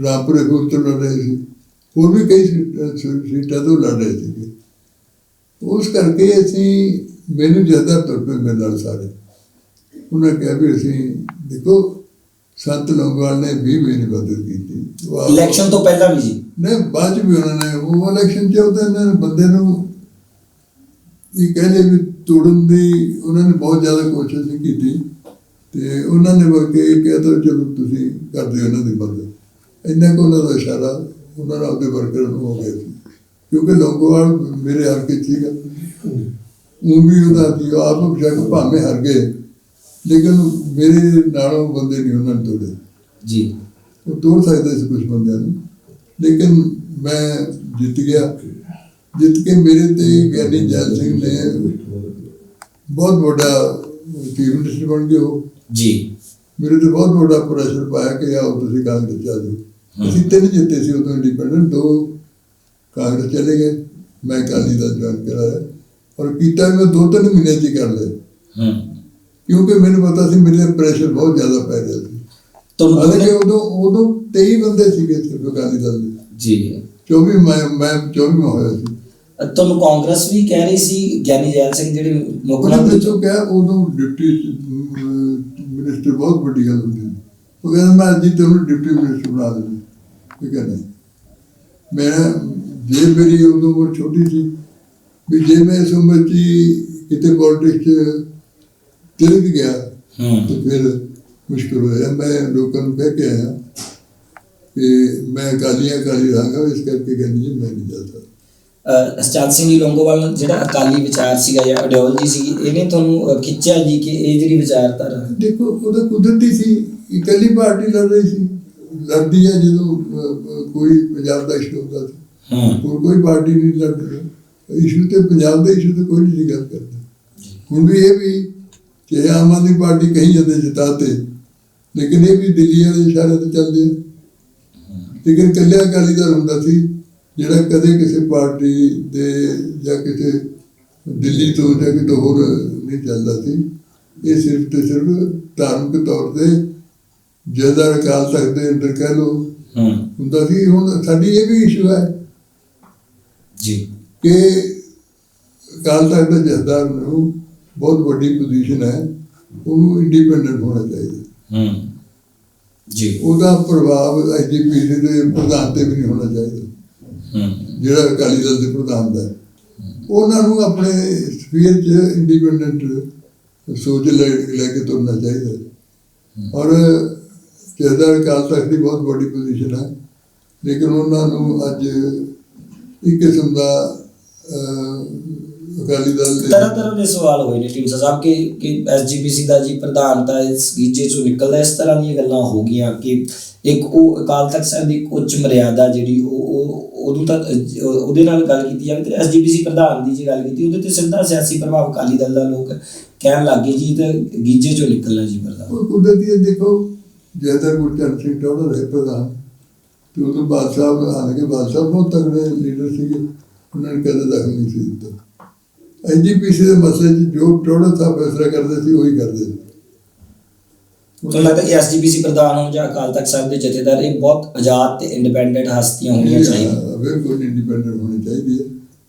[SPEAKER 2] ਰਾਮਪੁਰੇ ਕੋਲ ਤੋਂ ਲੜ ਰਹੇ ਸੀ। ਹੋਰ ਵੀ ਕਈ ਸੀਟਾਂ ਤੋਂ ਲੜ ਰਹੇ ਸੀਗੇ। ਉਸ ਕਰਕੇ ਅਸੀਂ ਮੈਨੂੰ ਜ਼ਿਆਦਾ ਤੁਰ ਮੇਰੇ ਨਾਲ ਸਾਰੇ। ਉਹਨਾਂ ਕਿਹਾ ਵੀ ਅਸੀਂ ਦੇਖੋ ਸੰਤ ਲੰਗਵਾਲ ਨੇ ਵੀ ਮੇਰੀ ਮਦਦ ਕੀਤੀ।
[SPEAKER 1] ਇਲੈਕਸ਼ਨ ਤੋਂ ਪਹਿਲਾਂ ਵੀ ਜੀ।
[SPEAKER 2] ਨਹੀਂ ਬਾਅਦ 'ਚ ਵੀ ਉਹਨਾਂ ਨੇ ਉਹ ਇਲੈਕਸ਼ਨ 'ਚ ਉਹਦੇ ਨੇ ਬੰਦੇ ਨੂੰ ਇਹ ਕਹਿੰਦੇ ਵੀ ਤੋੜਨ ਦੀ ਉਹਨਾਂ ਨੇ ਬਹੁਤ ਜ਼ਿਆਦਾ ਕੋਸ਼ਿਸ਼ ਕੀਤੀ। ਤੇ ਉਹਨਾਂ ਨੇ ਇਹ ਕਿਹਾ ਤਾਂ ਚਲੋ ਤੁਸੀਂ ਕਰਦੇ ਉਹਨਾਂ ਦੀ ਮਦਦ। ਇੰਨਾ ਕੁ ਉਹਨਾਂ ਦਾ ਇਸ਼ਾਰਾ ਉਹਨਾਂ ਨਾਲ ਆਪਦੇ ਵਰਕਰਾਂ ਨੂੰ ਹੋ ਗਿਆ ਸੀ। ਕਿਉਂਕਿ ਲੋਕੋਵਾਲ ਮੇਰੇ ਹਲਕੇ 'ਚ ਸੀਗਾ ਉਹ ਵੀ ਉਹਦਾ ਸੀ ਆਪ ਬੇਸ਼ੱਕ ਭਾਵੇਂ ਹਾਰ ਗਏ। ਲੇਕਿਨ ਮੇਰੇ ਨਾਲੋਂ ਬੰਦੇ ਨਹੀਂ ਉਹਨਾਂ ਨੇ ਤੋੜੇ।
[SPEAKER 1] ਜੀ।
[SPEAKER 2] ਉਹ ਤੋੜ ਸਕਦੇ ਸੀ ਕੁਝ ਬੰਦਿਆਂ ਨੂੰ। ਲੇਕਿਨ ਮੈਂ ਜਿੱਤ ਗਿਆ। ਜਿੱਤ ਕੇ ਮੇਰੇ ਤੇ ਗਿਆਨੀ ਜੈਲ ਸਿੰਘ ਨੇ ਬਹੁਤ ਵੱਡਾ ਚੀਫ ਮਿਨਿਸਟਰ ਬਣ ਗਏ ਉਹ।
[SPEAKER 1] ਜੀ।
[SPEAKER 2] ਮੇਰੇ ਤੇ ਬਹੁਤ ਵੱਡਾ ਪ੍ਰੈਸ਼ਰ ਪਾਇਆ ਕਿ ਆਓ ਤੁਸੀਂ ਕਾਂਗਰਸ ਆ ਜਾਓ। ਅਸੀਂ ਤਿੰਨ ਜਿੱਤੇ ਸੀ ਉਦੋਂ ਇੰਡੀਪੈਂਡੈਂਟ ਦੋ ਕਾਂਗਰਸ ਚਲੇ ਗਏ ਮੈਂ ਅਕਾਲੀ ਦਾ ਜੁਆਇਨ ਕਰਾਇਆ ਔਰ ਕੀਤਾ ਮੈਂ ਦੋ ਤਿੰਨ ਮਹੀਨੇ ਚ ਕਰ ਲਿਆ।
[SPEAKER 1] ਹੂੰ।
[SPEAKER 2] ਕਿਉਂਕਿ ਮੈਨੂੰ ਪਤਾ ਸੀ ਮੇਰੇ ਪ੍ਰੈਸ਼ਰ ਬਹੁਤ ਜ਼ਿਆਦਾ ਪੈ ਰਿਹਾ ਸੀ।
[SPEAKER 1] ਤੁਹਾਨੂੰ
[SPEAKER 2] ਹਾਲਾਂਕਿ ਉਦੋਂ ਉਦੋਂ 23 ਬੰਦੇ ਸੀਗੇ ਸਿਰਫ ਅਕਾਲੀ ਦਲ ਦੇ।
[SPEAKER 1] ਜੀ।
[SPEAKER 2] 24 ਮੈਂ ਮੈਂ 24 ਹੋਇਆ ਸੀ।
[SPEAKER 1] ਤੁਹਾਨੂੰ ਕਾਂਗਰਸ ਵੀ ਕਹਿ ਰਹੀ ਸੀ ਗਿਆਨੀ ਜੈਲ ਸਿੰਘ ਜਿਹੜੇ ਮੁੱਖ
[SPEAKER 2] ਉਹਨਾਂ
[SPEAKER 1] ਮੰਤਰੀ
[SPEAKER 2] ਵਿੱਚੋਂ ਕਿਹਾ ਉਦੋਂ ਡਿਪਟੀ ਮਿਨਿਸਟਰ ਬਹੁਤ ਵੱਡੀ ਗੱਲ ਹੁੰਦੀ ਉਹ ਕਹਿੰਦਾ ਮੈਂ ਹੀ ਤੈਨੂੰ ਡਿਪਟੀ ਮਿਨਿਸਟਰ ਬਣਾ ਦਿੰਦਾ। ਇਹ ਕਹਿੰਦਾ ਮੈਂ ਜੇ ਮੇਰੀ ਉਦੋਂ ਉਮਰ ਛੋਟੀ ਸੀ ਵੀ ਜੇ ਮੈਂ ਇਸ ਉਮਰ 'ਚ ਕਿਤੇ ਪੋਲਿਟਿਕਸ 'ਚ ਤਿਲਕ ਗਿਆ
[SPEAKER 1] ਹੂੰ।
[SPEAKER 2] ਤੇ ਫਿਰ ਮੁਸ਼ਕਿਲ ਹੋਇਆ ਮੈਂ ਲੋਕਾਂ ਨੂੰ ਕਹਿ ਕੇ ਆਇਆ ਕਿ ਮੈਂ ਅਕਾਲੀਆਂ ਅਕਾਲੀ ਰਹਾਂਗਾ ਇਸ ਕਰਕੇ ਕਹਿੰਦੀ ਜੀ ਮੈਂ ਨਹੀਂ ਜਾ ਸਕਦਾ।
[SPEAKER 1] ਸਿੰਘ ਜੀ ਲੌਂਗੋਵਾਲ ਜਿਹੜਾ ਅਕਾਲੀ ਵਿਚਾਰ ਸੀਗਾ ਜਾਂ ਆਈਡੀਓਲੋਜੀ ਸੀਗੀ ਇਹਨੇ ਤੁਹਾਨੂੰ ਖਿੱਚਿਆ ਜੀ ਕਿ ਇਹ ਜਿਹੜੀ ਵਿਚਾਰਧਾਰਾ।
[SPEAKER 2] ਦੇਖੋ ਉਹਦਾ ਕੁਦਰਤੀ ਸੀ ਇਕੱਲੀ ਪਾਰਟੀ ਲੜ ਰਹੀ ਸੀ। ਲੜਦੀ ਹੈ ਜਦੋਂ ਕੋਈ ਪੰਜਾਬ ਦਾ ਇਸ਼ੂ ਹੁੰਦਾ ਸੀ।
[SPEAKER 1] ਹੂੰ।
[SPEAKER 2] ਹੋਰ ਕੋਈ ਪਾਰਟੀ ਨਹੀਂ ਲੜਦੀ। ਇਸ਼ੂ ਤੇ ਪੰਜਾਬ ਦੇ ਇਸ਼ੂ ਤੇ ਕੋਈ ਨਹੀਂ ਗੱਲ ਕਰਦਾ। ਹੁਣ ਵੀ ਇਹ ਵੀ ਚਾਹੇ ਆਮ ਆਦਮੀ ਪਾਰਟੀ ਕਹੀਂ ਜਾਂਦੇ ਜਿਤਾਤੇ ਲੇਕਿਨ ਇਹ ਵੀ ਦਿੱਲੀ ਵਾਲੇ ਇਸ਼ਾਰੇ ਤੇ ਚੱਲਦੇ ਆ। ਲੇਕਿਨ ਕੱਲਿਆ ਅਕਾਲੀ ਦਲ ਹੁੰਦਾ ਸੀ ਜਿਹੜਾ ਕਦੇ ਕਿਸੇ ਪਾਰਟੀ ਦੇ ਜਾਂ ਕਿਸੇ ਦਿੱਲੀ ਤੋਂ ਜਾਂ ਕਿਤੋਂ ਹੋਰ ਨਹੀਂ ਚੱਲਦਾ ਸੀ। ਇਹ ਸਿਰਫ ਤੇ ਸਿਰਫ ਧਾਰਮਿਕ ਤੌਰ ਤੇ ਜਦਰ ਅਕਾਲ ਤਖਤ ਦੇ ਅੰਦਰ ਕਹਿ ਲੋ
[SPEAKER 1] ਹੂੰ।
[SPEAKER 2] ਹੁੰਦਾ ਸੀ ਹੁਣ ਸਾਡੀ ਇਹ ਵੀ ਇਸ਼ੂ ਹੈ
[SPEAKER 1] ਜੀ।
[SPEAKER 2] ਕਿ ਅਕਾਲ ਤਖਤ ਦੇ ਜਥੇਦਾਰ ਨੂੰ ਬਹੁਤ ਵੱਡੀ ਪੋਜੀਸ਼ਨ ਹੈ ਉਹਨੂੰ ਇੰਡੀਪੈਂਡੈਂਟ ਹੋਣਾ ਚਾਹੀਦਾ।
[SPEAKER 1] ਹੂੰ। ਜੀ।
[SPEAKER 2] ਉਹਦਾ ਪ੍ਰਭਾਵ ਐਜੀਪੀਸੀ ਦੇ ਪ੍ਰਧਾਨ ਤੇ ਵੀ ਨਹੀਂ ਹੋਣਾ ਚਾਹੀਦਾ।
[SPEAKER 1] ਹੂੰ।
[SPEAKER 2] ਜਿਹੜਾ ਅਕਾਲੀ ਦਲ ਦੇ ਪ੍ਰਧਾਨ ਦਾ। ਉਹਨਾਂ ਨੂੰ ਆਪਣੇ ਸਪੀਅਰ 'ਚ ਇੰਡੀਪੈਂਡੈਂਟ ਸੋਚ ਲੈ ਕੇ ਤੁਰਨਾ ਚਾਹੀਦਾ। ਔਰ ਜਥੇਦਾਰ ਅਕਾਲ ਤਖਤ ਦੀ ਬਹੁਤ ਵੱਡੀ ਪੋਜੀਸ਼ਨ ਹੈ। ਲੇਕਿਨ ਉਹਨਾਂ ਨੂੰ ਅੱਜ ਇੱਕ ਕਿਸਮ ਦਾ ਅਕਾਲੀ ਦਲ ਦੇ
[SPEAKER 1] ਤਰ੍ਹਾਂ ਤਰ੍ਹਾਂ ਦੇ ਸਵਾਲ ਹੋਏ ਨੇ ਟੀਮ ਸਾਹਿਬ ਕਿ ਕਿ ਐਸਜੀਪੀਸੀ ਦਾ ਜੀ ਪ੍ਰਧਾਨ ਤਾਂ ਇਸ ਗੀਜੇ ਚੋਂ ਨਿਕਲਦਾ ਇਸ ਤਰ੍ਹਾਂ ਦੀਆਂ ਗੱਲਾਂ ਹੋ ਗਈਆਂ ਕਿ ਇੱਕ ਉਹ ਅਕਾਲ ਤਖਤ ਸਾਹਿਬ ਦੀ ਉੱਚ ਮਰਿਆਦਾ ਜਿਹੜੀ ਉਹ ਉਹ ਉਦੋਂ ਤੱਕ ਉਹਦੇ ਨਾਲ ਗੱਲ ਕੀਤੀ ਜਾਵੇ ਤੇ ਐਸਜੀਪੀਸੀ ਪ੍ਰਧਾਨ ਦੀ ਜੇ ਗੱਲ ਕੀਤੀ ਉਹਦੇ ਤੇ ਸਿੱਧਾ ਸਿਆਸੀ ਪ੍ਰਭਾਵ ਅਕਾਲੀ ਦਲ ਦਾ ਲੋਕ ਕਹਿਣ ਲੱਗੇ ਜੀ ਤੇ ਗੀਜੇ ਚੋਂ ਨਿਕਲਣਾ ਜੀ ਪ੍ਰਧਾਨ।
[SPEAKER 2] ਉਹ ਕੁਦਰਤੀ ਦੇਖੋ ਜੈਦਰ ਗੁਰਚਰਨ ਸਿੰਘ ਟੌੜਾ ਰਹੇ ਪ੍ਰਧਾਨ। ਤੇ ਉਦੋਂ ਬਾਦ ਸਾਹਿਬ ਆਣਗੇ ਬਾਦ ਸਾਹਿਬ ਬਹੁਤ ਤਗੜੇ ਲੀਡਰ ਸੀਗੇ। ਉਹਨਾਂ ਨੇ ਕਦੇ ਦਖਲ ਨਹੀਂ ਸੀ ਦਿੱਤਾ। ਐਨਜੀਪੀਸੀ ਦੇ ਮਸਲੇ 'ਚ ਜੋ ਟੌੜਾ ਸਾਹਿਬ ਫੈਸਲਾ ਕਰਦੇ ਸੀ ਉਹੀ ਕਰਦੇ ਸੀ।
[SPEAKER 1] ਤੁਹਾਨੂੰ ਲੱਗਦਾ ਕਿ ਐਸਜੀਪੀਸੀ ਪ੍ਰਧਾਨ ਹੋਣ ਜਾਂ ਅਕਾਲ ਤਖਤ ਸਾਹਿਬ ਦੇ ਜਥੇਦਾਰ ਇਹ ਬਹੁਤ ਆਜ਼ਾਦ ਤੇ ਇੰਡੀਪੈਂਡੈਂਟ ਹਸਤੀਆਂ ਹੋਣੀਆਂ ਚਾਹੀਦੀਆਂ?
[SPEAKER 2] ਬਿਲਕੁਲ ਇੰਡੀਪੈਂਡੈਂਟ ਹੋਣੀ ਚਾਹੀਦੀ ਹੈ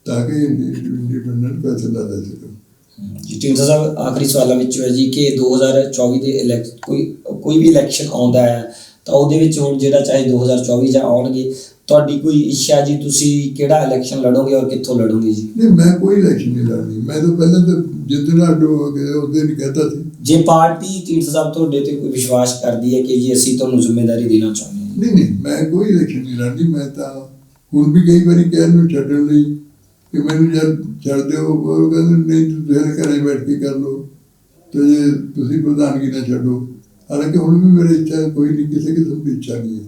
[SPEAKER 2] ਤਾਂ ਕਿ ਇੰਡੀਪੈਂਡੈਂਟ ਫੈਸਲਾ ਲੈ ਸਕਣ।
[SPEAKER 1] ਜੀ ਟੀਮ ਸਾਹਿਬ ਆਖਰੀ ਸਵਾਲਾਂ ਵਿੱਚੋਂ ਹੈ ਜੀ ਕਿ 2024 ਦੇ ਕੋਈ ਕੋਈ ਵੀ ਇਲੈਕਸ਼ਨ ਆਉਂਦਾ ਹੈ ਤਾਂ ਉਹਦੇ ਵਿੱਚ ਹੁਣ ਜਿਹੜਾ ਚਾਹੇ 2024 ਜਾਂ ਆਉਣਗੇ ਤੁਹਾਡੀ ਕੋਈ ਇੱਛਾ ਜੀ ਤੁਸੀਂ ਕਿਹੜਾ ਇਲੈਕਸ਼ਨ ਲੜੋਗੇ ਔਰ ਕਿੱਥੋਂ ਲੜੋਗੇ ਜੀ?
[SPEAKER 2] ਨਹੀਂ ਮੈਂ ਕੋਈ ਇਲੈਕਸ਼ਨ ਨਹੀਂ ਲੜਨੀ। ਮੈਂ ਤਾਂ ਪਹਿਲਾਂ ਤਾਂ ਜਿੱਦਣਾ ਹੋ ਗਏ ਉਹਦੇ ਨਹੀਂ ਕਹਤਾ ਸੀ।
[SPEAKER 1] ਜੇ ਪਾਰਟੀ ਟੀਮ ਸਾਹਿਬ ਤੁਹਾਡੇ ਤੇ ਕੋਈ ਵਿਸ਼ਵਾਸ ਕਰਦੀ ਹੈ ਕਿ ਜੀ ਅਸੀਂ ਤੁਹਾਨੂੰ ਜ਼ਿੰਮੇਵਾਰੀ ਦੇਣਾ ਚਾਹੁੰਦੇ ਹਾਂ?
[SPEAKER 2] ਨਹੀਂ ਨਹੀਂ ਮੈਂ ਕੋਈ ਇਲੈਕਸ਼ਨ ਨਹੀਂ ਲੜਨੀ। ਮੈਂ ਤਾਂ ਹੁਣ ਵੀ ਕਈ ਵਾਰੀ ਕਹਿਣ ਨੂੰ ਛੱਡਣ ਲਈ ਕਿ ਮੈਨੂੰ ਜਦ ਛੱਡ ਦਿਓ ਉਹ ਕਹਿੰਦੇ ਨਹੀਂ ਤੁਸੀਂ ਘਰੇ ਬੈਠ ਕੇ ਕਰ ਲਓ। ਤੇ ਜੇ ਤੁਸੀਂ ਪ੍ਰਧਾਨਗੀ ਨਾ ਛੱਡੋ। ਹਾਲਾਂਕਿ ਹੁਣ ਵੀ ਮੇਰੀ ਇੱਛਾ ਕੋਈ ਨਹੀਂ ਕਿਸੇ ਕਿਸਮ ਦੀ ਇੱਛਾ ਨਹੀਂ ਹੈ।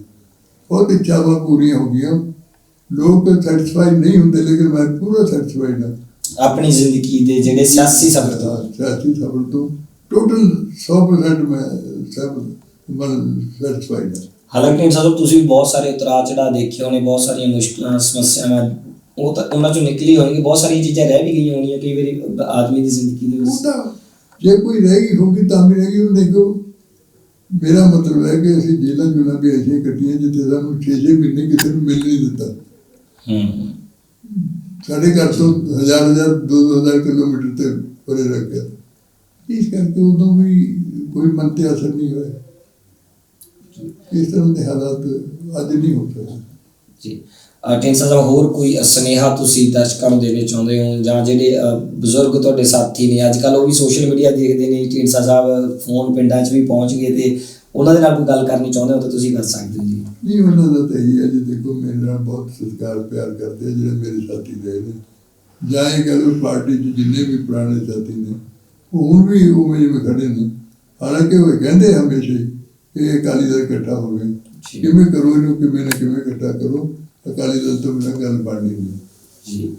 [SPEAKER 2] ਬਹੁਤ ਇੱਛਾਵਾਂ ਪੂਰੀਆਂ ਹੋ ਗਈਆਂ। ਲੋਕ ਸੈਟੀਸਫਾਈ ਨਹੀਂ ਹੁੰਦੇ ਲੇਕਿਨ ਮੈਂ ਪੂਰਾ ਸੈਟੀਸਫਾਈਡ ਹਾਂ।
[SPEAKER 1] ਆਪਣੀ ਜ਼ਿੰਦਗੀ ਦੇ ਜਿਹੜੇ ਸਿਆਸੀ ਸਫ਼ਰ ਤੋਂ।
[SPEAKER 2] ਹਾਂ, ਸਿਆਸੀ ਸਫਰ ਤੋਂ ਟੋਟਲ 100% ਮੈਂ ਸਭ ਮਨ ਸੈਟੀਸਫਾਈਡ ਹਾਂ।
[SPEAKER 1] ਹਾਲਾਂਕਿ ਸਾਹਿਬ ਤੁਸੀਂ ਬਹੁਤ ਸਾਰੇ ਉਤਰਾਅ ਚੜਾਅ ਦੇਖੇ ਹੋਣੇ ਬਹੁਤ ਸਾਰੀਆਂ ਮੁਸ਼ਕਲਾਂ ਸਮੱਸਿਆਵਾਂ ਉਹ ਤਾਂ ਉਹਨਾਂ ਚੋਂ ਨਿਕਲੀ ਹੋਣਗੀ ਬਹੁਤ ਸਾਰੀਆਂ ਚੀਜ਼ਾਂ ਰਹਿ ਵੀ ਗਈਆਂ ਹੋਣੀਆਂ ਕਈ ਵਾਰੀ ਆਦਮੀ ਦੀ ਜ਼ਿੰਦਗੀ ਦੇ ਵਿੱਚ।
[SPEAKER 2] ਤਾਂ ਜੇ ਕੋਈ ਰਹਿ ਗਈ ਹੋਗੀ ਤਾਂ ਵੀ ਰਹਿ ਗਈ ਉਹ ਦੇਖੋ ਮੇਰਾ ਮਤਲਬ ਹੈ ਕਿ ਅਸੀਂ ਜੇਲਾਂ ਜੁਲਾਂ ਵੀ ਐਸੀਆਂ ਕੱਟੀਆਂ ਜਿੱਥੇ ਸਾਨੂੰ 6-6 ਮਹੀਨੇ ਕਿਸੇ ਨੂੰ ਮਿਲ ਨਹੀਂ ਦਿੱਤਾ।
[SPEAKER 1] ਹੂੰ।
[SPEAKER 2] ਸਾਡੇ ਘਰ ਤੋਂ ਹਜ਼ਾਰ ਹਜ਼ਾਰ ਦੋ ਦੋ ਹਜ਼ਾਰ ਕਿਲੋਮੀਟਰ ਤੇ ਪਰੇ ਰਹਿ ਗਿਆ। ਇਸ ਕਰਕੇ ਉਦੋਂ ਵੀ ਕੋਈ ਮਨ ਤੇ ਅਸਰ ਨਹੀਂ ਹੋਇਆ। ਇਸ ਤਰ੍ਹਾਂ ਦੇ ਹਾਲਾਤ ਅੱਜ ਨਹੀਂ ਹੋ ਸਕਦੇ
[SPEAKER 1] ਜੀ। ਟੈਂਸਾ ਸਾਹਿਬ ਹੋਰ ਕੋਈ ਸੁਨੇਹਾ ਤੁਸੀਂ ਦਰਸ਼ਕਾਂ ਨੂੰ ਦੇਣਾ ਚਾਹੁੰਦੇ ਹੋ ਜਾਂ ਜਿਹੜੇ ਬਜ਼ੁਰਗ ਤੁਹਾਡੇ ਸਾਥੀ ਨੇ ਅੱਜ ਕੱਲ ਉਹ ਵੀ ਸੋਸ਼ਲ ਮੀਡੀਆ ਦੇਖਦੇ ਨੇ ਟੈਂਸਾ ਸਾਹਿਬ ਫੋਨ ਪਿੰਡਾਂ 'ਚ ਵੀ ਪਹੁੰਚ ਗਏ ਤੇ ਉਹਨਾਂ ਦੇ ਨਾਲ ਕੋਈ ਗੱਲ ਕਰਨੀ ਚਾਹੁੰਦੇ ਹੋ ਤਾਂ ਤੁਸੀਂ ਕਰ ਸਕਦੇ ਹੋ ਜੀ।
[SPEAKER 2] ਨਹੀਂ ਉਹਨਾਂ ਦਾ ਤਾਂ ਇਹੀ ਹੈ ਜੀ ਦੇਖੋ ਮੇਰੇ ਨਾਲ ਬਹੁਤ ਸਤਿਕਾਰ ਪਿਆਰ ਕਰਦੇ ਜਿਹੜੇ ਮੇਰੇ ਸਾਥੀ ਰਹੇ ਨੇ। ਜਾਂ ਇਹ ਕਹ ਪਾਰਟੀ 'ਚ ਜਿੰਨੇ ਵੀ ਪੁਰਾਣੇ ਸਾਥੀ ਨੇ ਉਹ ਹੁਣ ਵੀ ਉਵੇਂ ਜਿਵੇਂ ਖੜੇ ਨੇ। ਹਾਲਾਂਕਿ ਉਹ ਕਹਿੰਦੇ ਹਮੇਸ਼ਾ ਕਿ ਇਹ ਅਕਾਲੀ ਦਲ ਇਕੱਠਾ ਹੋਵੇ। ਕਿਵੇਂ ਕਰੋ ਇਹਨੂੰ ਕਿਵੇਂ ਨਾ ਕਿਵੇਂ ਇਕੱਠਾ ਕਰੋ। ਅਕਾਲੀ ਦਲ ਤੋਂ ਬਿਨਾਂ ਗੱਲ ਬਣਨੀ ਨਹੀਂ।
[SPEAKER 1] ਜੀ।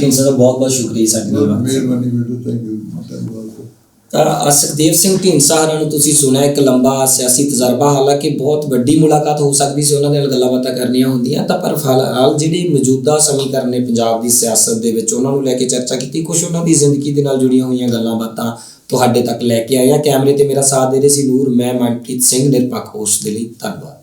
[SPEAKER 1] ਟੈਂਸਾ ਸਾਹਿਬ ਬਹੁਤ ਬਹੁਤ ਸ਼ੁਕਰੀਆ ਸਾਡੇ ਨਾਲ।
[SPEAKER 2] ਮਿਹਰਬਾਨੀ ਬੇਟਾ ਥੈਂਕ ਯੂ ਧੰਨਵਾਦ
[SPEAKER 1] ਤਾਂ ਸੁਖਦੇਵ ਸਿੰਘ ਹਰਾਂ ਨੂੰ ਤੁਸੀਂ ਸੁਣਿਆ ਇੱਕ ਲੰਬਾ ਸਿਆਸੀ ਤਜਰਬਾ ਹਾਲਾਂਕਿ ਬਹੁਤ ਵੱਡੀ ਮੁਲਾਕਾਤ ਹੋ ਸਕਦੀ ਸੀ ਉਹਨਾਂ ਦੇ ਨਾਲ ਗੱਲਾਂ ਬਾਤਾਂ ਕਰਨੀਆਂ ਹੁੰਦੀਆਂ ਤਾਂ ਪਰ ਫਿਲਹਾਲ ਜਿਹੜੀ ਮੌਜੂਦਾ ਸਮੀਕਰਨ ਨੇ ਪੰਜਾਬ ਦੀ ਸਿਆਸਤ ਦੇ ਵਿੱਚ ਉਹਨਾਂ ਨੂੰ ਲੈ ਕੇ ਚਰਚਾ ਕੀਤੀ ਕੁਝ ਉਹਨਾਂ ਦੀ ਜ਼ਿੰਦਗੀ ਦੇ ਨਾਲ ਜੁੜੀਆਂ ਹੋਈਆਂ ਗੱਲਾਂ ਬਾਤਾਂ ਤੁਹਾਡੇ ਤੱਕ ਲੈ ਕੇ ਆਏ ਹਾਂ। ਕੈਮਰੇ ਤੇ ਮੇਰਾ ਸਾਥ ਦੇ ਰਹੇ ਸੀ ਨੂਰ ਮੈਂ ਮਨਪ੍ਰੀਤ ਸਿੰਘ ਨਿਰਪੱਖ ਹੋਸਟ ਦੇ ਲਈ ਧੰਨਵਾਦ।